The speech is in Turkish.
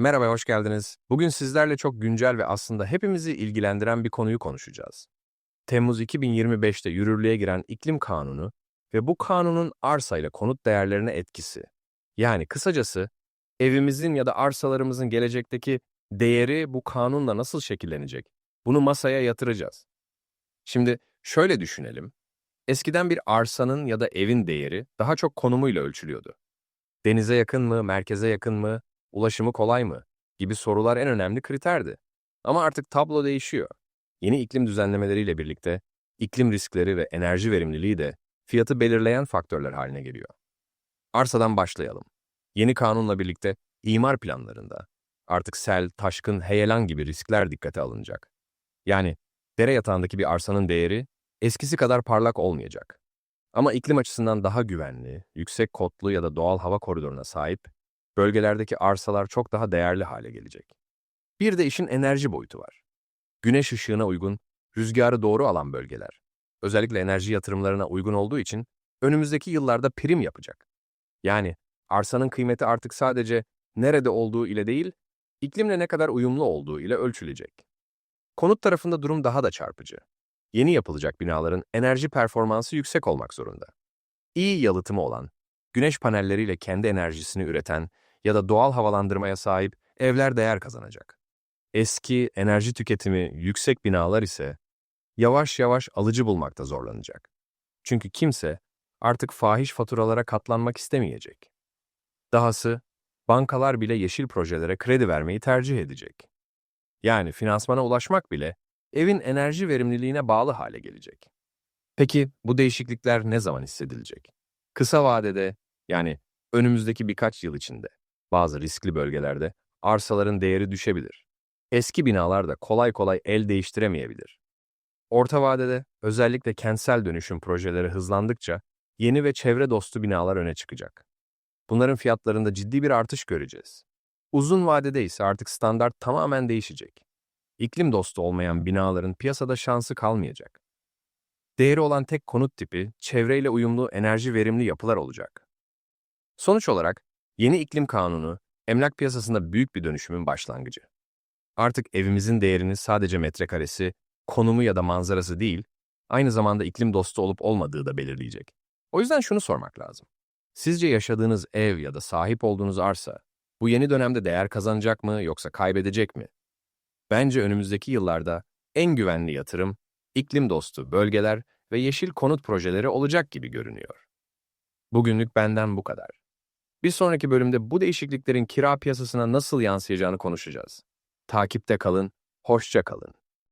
Merhaba, hoş geldiniz. Bugün sizlerle çok güncel ve aslında hepimizi ilgilendiren bir konuyu konuşacağız. Temmuz 2025'te yürürlüğe giren iklim kanunu ve bu kanunun arsa ile konut değerlerine etkisi. Yani kısacası evimizin ya da arsalarımızın gelecekteki değeri bu kanunla nasıl şekillenecek? Bunu masaya yatıracağız. Şimdi şöyle düşünelim. Eskiden bir arsanın ya da evin değeri daha çok konumuyla ölçülüyordu. Denize yakın mı, merkeze yakın mı, ulaşımı kolay mı gibi sorular en önemli kriterdi. Ama artık tablo değişiyor. Yeni iklim düzenlemeleriyle birlikte iklim riskleri ve enerji verimliliği de fiyatı belirleyen faktörler haline geliyor. Arsadan başlayalım. Yeni kanunla birlikte imar planlarında artık sel, taşkın, heyelan gibi riskler dikkate alınacak. Yani dere yatağındaki bir arsanın değeri eskisi kadar parlak olmayacak. Ama iklim açısından daha güvenli, yüksek kotlu ya da doğal hava koridoruna sahip bölgelerdeki arsalar çok daha değerli hale gelecek. Bir de işin enerji boyutu var. Güneş ışığına uygun, rüzgarı doğru alan bölgeler, özellikle enerji yatırımlarına uygun olduğu için önümüzdeki yıllarda prim yapacak. Yani arsanın kıymeti artık sadece nerede olduğu ile değil, iklimle ne kadar uyumlu olduğu ile ölçülecek. Konut tarafında durum daha da çarpıcı. Yeni yapılacak binaların enerji performansı yüksek olmak zorunda. İyi yalıtımı olan, güneş panelleriyle kendi enerjisini üreten ya da doğal havalandırmaya sahip evler değer kazanacak. Eski, enerji tüketimi yüksek binalar ise yavaş yavaş alıcı bulmakta zorlanacak. Çünkü kimse artık fahiş faturalara katlanmak istemeyecek. Dahası bankalar bile yeşil projelere kredi vermeyi tercih edecek. Yani finansmana ulaşmak bile evin enerji verimliliğine bağlı hale gelecek. Peki bu değişiklikler ne zaman hissedilecek? Kısa vadede yani önümüzdeki birkaç yıl içinde bazı riskli bölgelerde arsaların değeri düşebilir. Eski binalar da kolay kolay el değiştiremeyebilir. Orta vadede özellikle kentsel dönüşüm projeleri hızlandıkça yeni ve çevre dostu binalar öne çıkacak. Bunların fiyatlarında ciddi bir artış göreceğiz. Uzun vadede ise artık standart tamamen değişecek. İklim dostu olmayan binaların piyasada şansı kalmayacak. Değeri olan tek konut tipi, çevreyle uyumlu enerji verimli yapılar olacak. Sonuç olarak, yeni iklim kanunu, emlak piyasasında büyük bir dönüşümün başlangıcı. Artık evimizin değerini sadece metrekaresi, konumu ya da manzarası değil, aynı zamanda iklim dostu olup olmadığı da belirleyecek. O yüzden şunu sormak lazım. Sizce yaşadığınız ev ya da sahip olduğunuz arsa, bu yeni dönemde değer kazanacak mı yoksa kaybedecek mi? Bence önümüzdeki yıllarda en güvenli yatırım, iklim dostu bölgeler ve yeşil konut projeleri olacak gibi görünüyor. Bugünlük benden bu kadar. Bir sonraki bölümde bu değişikliklerin kira piyasasına nasıl yansıyacağını konuşacağız. Takipte kalın, hoşça kalın.